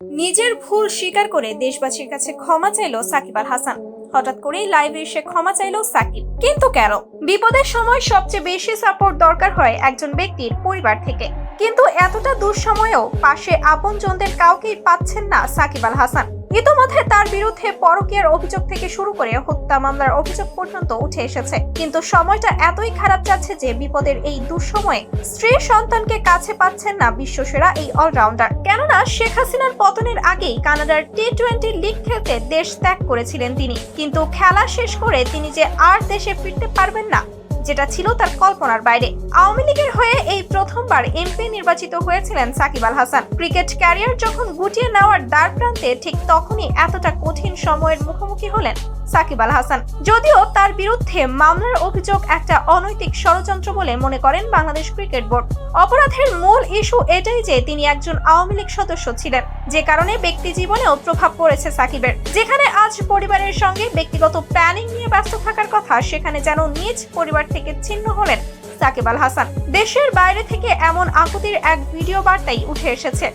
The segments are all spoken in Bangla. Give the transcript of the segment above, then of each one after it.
নিজের ভুল স্বীকার করে দেশবাসীর কাছে ক্ষমা চাইল সাকিব আল হাসান। হঠাৎ করেই লাইভে এসে ক্ষমা চাইল সাকিব। কিন্তু কেন? বিপদের সময় সবচেয়ে বেশি সাপোর্ট দরকার হয় একজন ব্যক্তির পরিবার থেকে। কিন্তু এতটা দুঃসময়েও পাশে আপনজনদের কাউকেই পাচ্ছেন না সাকিব আল হাসান। ইতোমধ্যে তার বিরুদ্ধে পরকীয়ার অভিযোগ থেকে শুরু করে হত্যা মামলার অভিযোগ পর্যন্ত উঠে এসেছে। কিন্তু সময়টা এতই খারাপ যাচ্ছে যে বিপদের এই দুঃসময়ে স্ত্রী সন্তানকে কাছে পাচ্ছেন না বিশ্বসেরা এই অলরাউন্ডার। কেননা শেখ হাসিনার পতনের আগেই কানাডার টি টোয়েন্টি লিগ খেলতে দেশ ত্যাগ করেছিলেন তিনি। কিন্তু খেলা শেষ করে তিনি যে আর দেশে ফিরতে পারবেন না যেটা ছিল তার কল্পনার বাইরে। আওয়ামী লীগের হয়ে এই প্রথমবার এমপি নির্বাচিত হয়েছিলেন সাকিব আল হাসান। ক্রিকেট ক্যারিয়ার যখন গুটিয়ে নেওয়ার দ্বার প্রান্তে ঠিক তখনই এতটা কঠিন সময়ের মুখোমুখি হলেন সাকিব আল হাসান। যদিও তার বিরুদ্ধে মামলার অভিযোগ একটা অনৈতিক ষড়যন্ত্র বলে মনে করেন বাংলাদেশ ক্রিকেট বোর্ড। অপরাধের মূল ইস্যু এটাই যে তিনি একজন আওয়ামী লীগ সদস্য ছিলেন। যে কারণে ব্যক্তি জীবনেও প্রভাব পড়েছে সাকিবের। যেখানে আজ পরিবারের সঙ্গে ব্যক্তিগত প্ল্যানিং নিয়ে ব্যস্ত থাকার কথা, সেখানে যেন নিজ পরিবার থেকে ছিন্ন হলেন সাকিব আল হাসান। দেশের বাইরে থেকে এমন আকুতির এক ভিডিও বার্তাই উঠে এসেছে।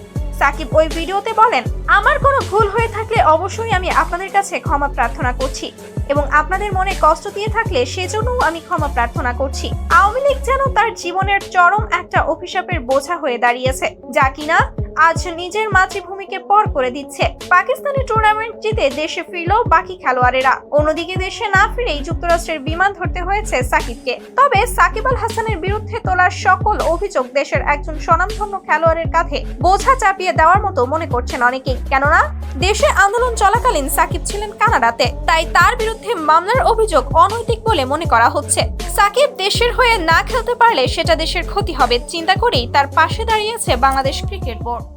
সাকিব ওই ভিডিওতে বলেন, আমার কোনো ভুল হয়ে থাকলে অবশ্যই আমি আপনাদের কাছে ক্ষমা প্রার্থনা করছি এবং আপনাদের মনে কষ্ট দিয়ে থাকলে সেজন্যও আমি ক্ষমা প্রার্থনা করছি। আওয়ামী লীগ যেন তার জীবনের চরম একটা অভিশাপের বোঝা হয়ে দাঁড়িয়েছে, যা কিনা আজ নিজের মাতৃভূমিকে পর করে দিচ্ছে। পাকিস্তানি টুর্নামেন্ট জিতে দেশে ফিরল বাকি খেলোয়াড়েরা। অন্যদিকে দেশে না ফিরেই যুক্তরাষ্ট্রের বিমান ধরতে হয়েছে সাকিবকে। তবে সাকিব আল হাসানের বিরুদ্ধে তোলার সকল অভিযোগ দেশের একজন স্বনামধন্য খেলোয়াড়ের কাঁধে। বোঝা চাপিয়ে দেওয়ার মতো মনে করছেন অনেকেই। কেননা, দেশে আন্দোলন চলাকালীন সাকিব ছিলেন কানাডাতে। তাই তার বিরুদ্ধে মামলার অভিযোগ অনৈতিক বলে মনে করা হচ্ছে। সাকিব দেশের হয়ে না খেলতে পারলে সেটা দেশের ক্ষতি হবে। চিন্তা করেই তার পাশে দাঁড়িয়েছে বাংলাদেশ ক্রিকেট বোর্ড।